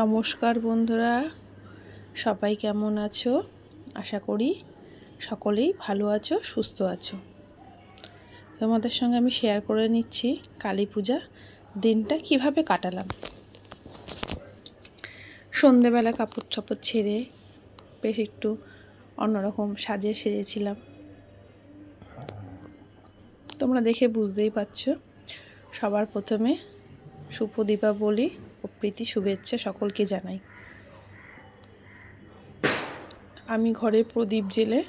নমস্কার বন্ধুরা, সবাই কেমন আছো? আশা করি সকলেই ভালো আছো, সুস্থ আছো। তোমাদের সঙ্গে আমি শেয়ার করে নিচ্ছি কালী পূজা দিনটা কীভাবে কাটালাম। সন্ধেবেলা কাপড় চাপড় ছেড়ে বেশ একটু অন্যরকম সাজে সেজেছিলাম। তোমরা দেখে বুঝতেই পারছ, সবার প্রথমে শুভ দীপাবলি ও প্রীতি শুভেচ্ছা সকলকে জানাই। আমি ঘরে প্রদীপ জেলে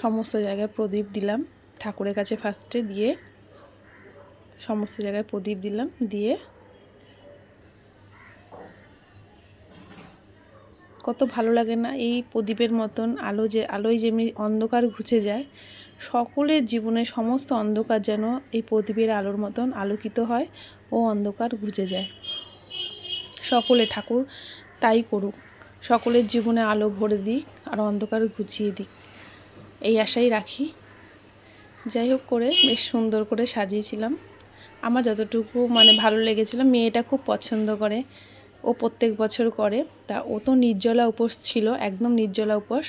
সমস্ত জায়গায় প্রদীপ দিলাম। ঠাকুরের কাছে ফার্স্টে দিয়ে সমস্ত জায়গায় প্রদীপ দিলাম। দিয়ে কত ভালো লাগে না এই প্রদীপের মতন আলো যে, আলোয় যেমনি অন্ধকার ঘুচে যায়, সকলের জীবনে সমস্ত অন্ধকার যেন এই প্রদীপের আলোর মতন আলোকিত হয় ও অন্ধকার ঘুচে যায়। সকলে ঠাকুর তাই করুক। সকলের জীবনে আলো ভরে দিক আর অন্ধকার ঘুচিয়ে দিক। এই আশাই রাখি। যাই হোক করে বেশ সুন্দর করে সাজিয়েছিলাম। আমার যতটুকু মানে ভালো লেগেছিলো, মেয়েটা খুব পছন্দ করে। ও প্রত্যেক বছর করে। তা ও তো নির্জলা উপোস ছিল, একদম নির্জলা উপোস।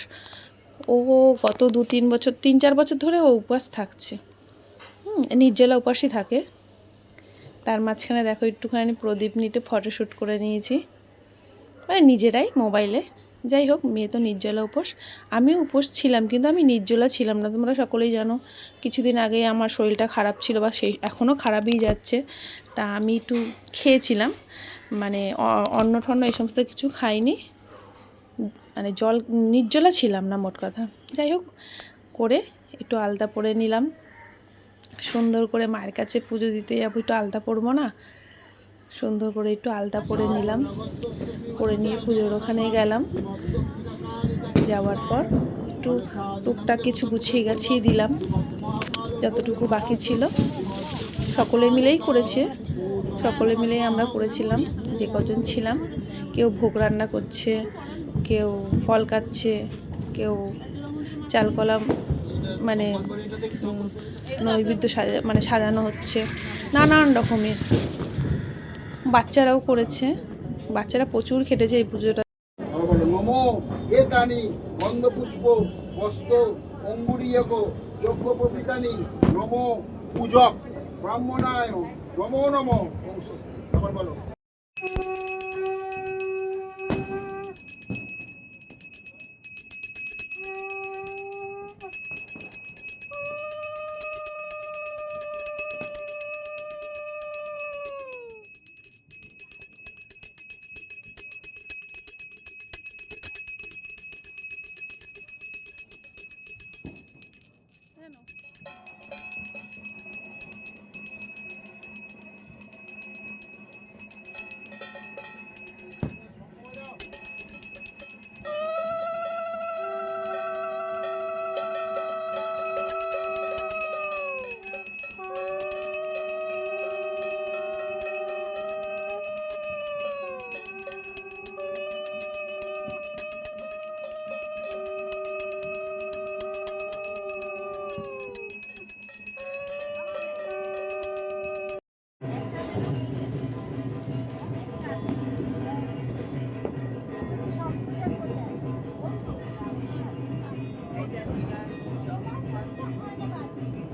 ও গত দু তিন বছর তিন চার বছর ধরে ও উপবাস থাকছে। নির্জলা উপাসই থাকে। তার মাঝখানে দেখো একটুখানি প্রদীপ নিতে ফটোশ্যুট করে নিয়েছি। মানে নিজেরাই মোবাইলে যাই হোক, মেয়ে তো নির্জলা উপোস। আমিও উপোস ছিলাম, কিন্তু আমি নির্জলা ছিলাম না। তোমরা সকলেই জানো, কিছুদিন আগে আমার শরীরটা খারাপ ছিল বা সেই এখনও খারাপই যাচ্ছে। তা আমি একটু খেয়েছিলাম। মানে অন্ন ঠন্ন এই সমস্ত কিছু খাইনি। মানে জল, নির্জলা ছিলাম না মোট কথা। যাই হোক, করে একটু আলতা পরে নিলাম। সুন্দর করে মায়ের কাছে পুজো দিতে যাব, একটু আলতা পরবো না? সুন্দর করে একটু আলতা পরে নিলাম। পরে নিয়ে পুজোর ওখানে গেলাম। যাওয়ার পর একটু টুকটাক কিছু গুছিয়ে গাছিয়ে দিলাম, যতটুকু বাকি ছিল। সকলে মিলেই করেছে। সকলে মিলেই আমরা করেছিলাম, যে কজন ছিলাম। কেউ ভোগ রান্না করছে, কেউ ফল কাটছে, কেউ চাল কলা মানে নৈবেদ্য সাজা মানে সাজানো হচ্ছে নানান রকমের বাচ্চারাও করেছে বাচ্চারা প্রচুর খেটেছে এই পুজোটা গন্ধপুষ্প বস্ত্র অঙ্গুরীয়ক যজ্ঞ প্রভৃতানি নমো পূজক ব্রাহ্মণায় নমো নমো ওম স্বস্তি আবার বলো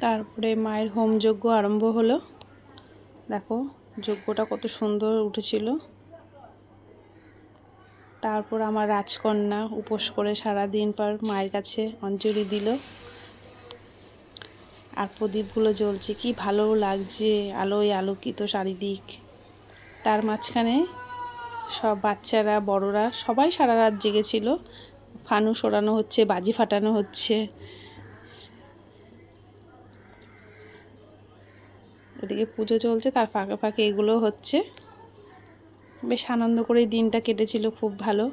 তারপরে মায়ের হোম যজ্ঞ আরম্ভ হলো। দেখো, যজ্ঞটা কত সুন্দর উঠেছিল। তারপর আমার রাজকন্যা উপোস করে সারা দিন পর মায়ের কাছে অঞ্জলি দিল। আর প্রদীপগুলো জ্বলছে, কি ভালো লাগছে, আলোয় আলোকিত চারিদিক। তার মাঝখানে সব বাচ্চারা, বড়রা, সবাই সারা রাত জেগেছিল। ফানুস ওড়ানো হচ্ছে, বাজি ফাটানো হচ্ছে। ওদিকে পুজো চলছে, তার ফাঁকে ফাঁকে এগুলো হচ্ছে। বেশ আনন্দ করে দিনটা কেটেছিল, খুব ভালো।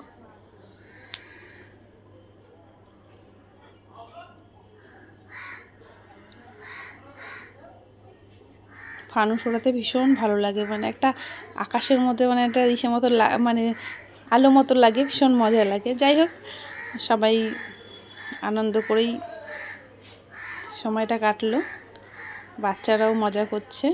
ফানুস ওড়াতে ভীষণ ভালো লাগে মানে একটা আকাশের মধ্যে মানে একটা ইসে মতো মানে আলো মতো লাগে, ভীষণ মজা লাগে। যাই হোক, সবাই আনন্দ করেই সময়টা কাটলো। বাচ্চারাও মজা করছে।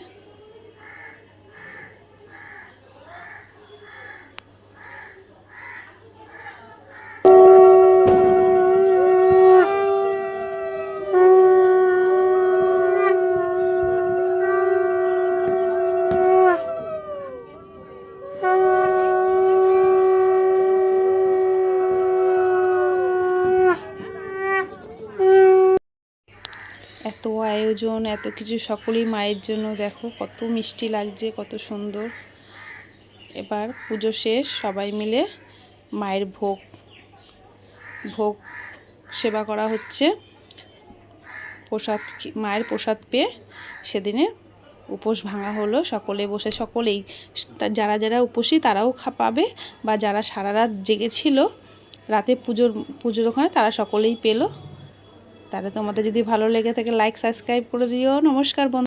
এত আয়োজন, এত কিছু সকলেই মায়ের জন্য, দেখো কত মিষ্টি লাগছে, কত সুন্দর। এবার পুজো শেষ, সবাই মিলে মায়ের ভোগ ভোগ সেবা করা হচ্ছে। প্রসাদ মায়ের প্রসাদ পেয়ে সেদিনে উপোস ভাঙা হলো, সকলে বসে, সকলেই যারা যারা উপোসী তারাও খা- পাবে বা যারা সারা রাত জেগেছিল, রাতে পুজোর পুজোর ওখানে তারা সকলেই পেল। তাহলে তোমাদের যদি ভালো লেগে থাকে লাইক সাবস্ক্রাইব করে দিও। নমস্কার